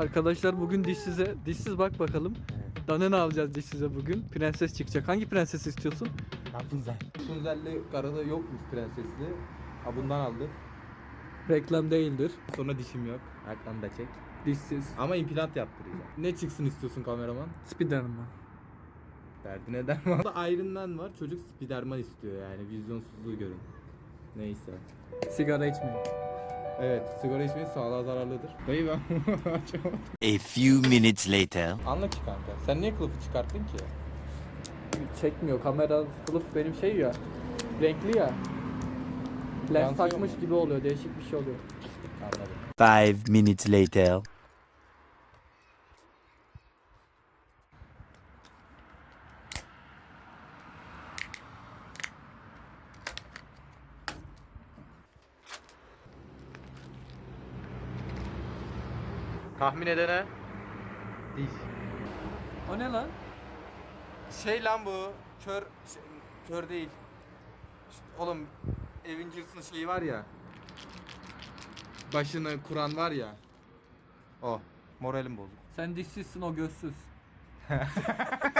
Arkadaşlar bugün dişsize, dişsiz bak bakalım. Danene alacağız dişsize bugün. Prenses çıkacak. Hangi prenses istiyorsun? Rapunzel. Rapunzel'li karada yokmuş prensesli. Ha bundan aldık. Reklam değildir. Sonra dişim yok. Arkamda çek. Dişsiz. Ama implant yaptıracağım. Ne çıksın istiyorsun kameraman? Spiderman. Derdi neden var? Burada Iron Man var. Çocuk Spiderman istiyor yani. Vizyonsuzluğu görün. Neyse. Sigara içmeyin. Evet, sigara içmeyi sağlığa zararlıdır. Dayı ben açamadım. A few minutes later. Anla ki kanka. Sen niye kılıfı çıkarttın ki? Çekmiyor. Kamera kılıf benim şey ya. Renkli ya. Lens Yansıyor takmış mu? gibi oluyor. Değişik bir şey oluyor. Anladım. Five minutes later. Tahmin edene. Diş. O ne lan? Şey lan bu. Kör. şey- kör değil. İşte oğlum Avengers'ın şeyi var ya. Başını kuran var ya. O. Moralim bozuk. Sen dişsizsin o gözsüz.